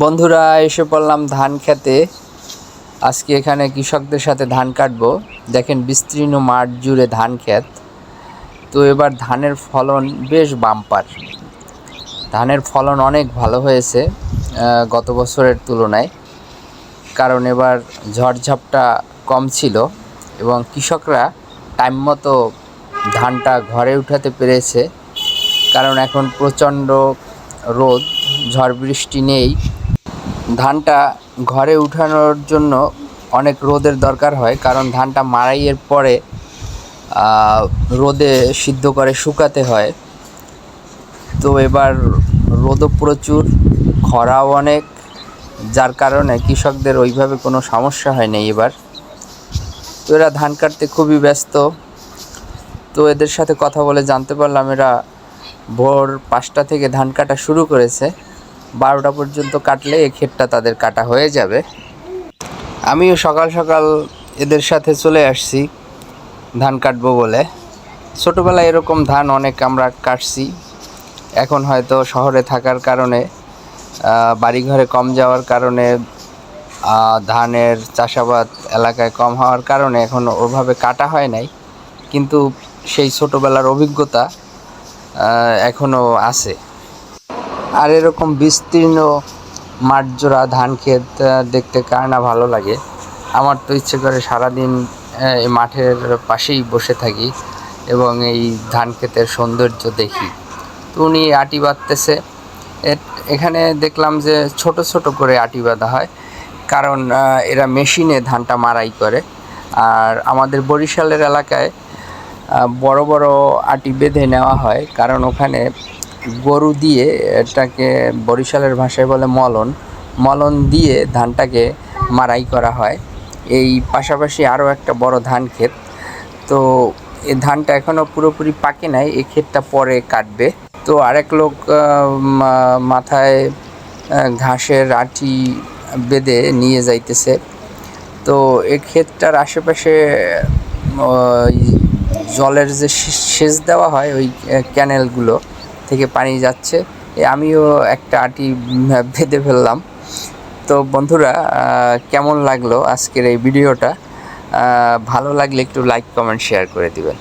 বন্ধুরা, এসে পড়লাম ধান খেতে। আজকে এখানে কৃষকদের সাথে ধান কাটবো। দেখেন বিস্তীর্ণ মাঠ জুড়ে ধান ক্ষেত। তো এবার ধানের ফলন বেশ বাম্পার। ধানের ফলন অনেক ভালো হয়েছে গত বছরের তুলনায়। কারণ এবার ঝড়ঝাপটা কম ছিল এবং কৃষকরা টাইম মতো ধানটা ঘরে উঠাতে পেরেছে। কারণ এখন প্রচণ্ড রোদ, ঝড় বৃষ্টি নেই। ধানটা ঘরে উঠানোর জন্য অনেক রোদের দরকার হয়, কারণ ধানটা মাড়াইয়ের পরে রোদে সিদ্ধ করে শুকাতে হয়। তো এবার রোদও প্রচুর, খরাও অনেক, যার কারণে কৃষকদের ওইভাবে কোনো সমস্যা হয়নি এবার। তো এরা ধান কাটতে খুবই ব্যস্ত। তো এদের সাথে কথা বলে জানতে পারলাম এরা ভোর পাঁচটা থেকে ধান কাটা শুরু করেছে। বারোটা পর্যন্ত কাটলে এই ক্ষেতটা তাদের কাটা হয়ে যাবে। আমিও সকাল সকাল এদের সাথে চলে আসছি, ধান কাটবো বলে। ছোটোবেলায় এরকম ধান অনেক আমরা কাটছি। এখন হয়তো শহরে থাকার কারণে বাড়িঘরে কম যাওয়ার কারণে ধানের চাষাবাদ এলাকায় কম হওয়ার কারণে এখন ওভাবে কাটা হয় নাই। কিন্তু সেই ছোটোবেলার অভিজ্ঞতা এখনও আছে। আর এরকম বিস্তীর্ণ মাঠ জোড়া ধান ক্ষেত দেখতে কার না ভালো লাগে। আমার তো ইচ্ছে করে সারাদিন এই মাঠের পাশেই বসে থাকি এবং এই ধান ক্ষেতের সৌন্দর্য দেখি। তো উনি আটি বাঁধতেছে। এখানে দেখলাম যে ছোট ছোট করে আটি বাঁধা হয়। কারণ এরা মেশিনে ধানটা মারাই করে। আর আমাদের বরিশালের এলাকায় বড় বড় আটি বেঁধে নেওয়া হয়। কারণ ওখানে গরু দিয়ে এটাকে বরিশালের ভাষায় বলে মলন। মলন দিয়ে ধানটাকে মারাই করা হয়। এই পাশাপাশি আরও একটা বড় ধান ক্ষেত। তো এই ধানটা এখনও পুরোপুরি পাকে নাই এই ক্ষেতটা পরে কাটবে। তো আরেক লোক মাথায় ঘাসের আটি বেঁধে নিয়ে যাইতেছে। তো এই ক্ষেতটার আশেপাশে জলের যে সেচ দেওয়া হয়, ওই ক্যানেলগুলো থেকে পানি যাচ্ছে। আমিও একটা আটি ভেদে ফেললাম। তো বন্ধুরা কেমন লাগল আজকের এই ভিডিওটা? ভালো লাগলে একটু লাইক কমেন্ট শেয়ার করে দিবেন।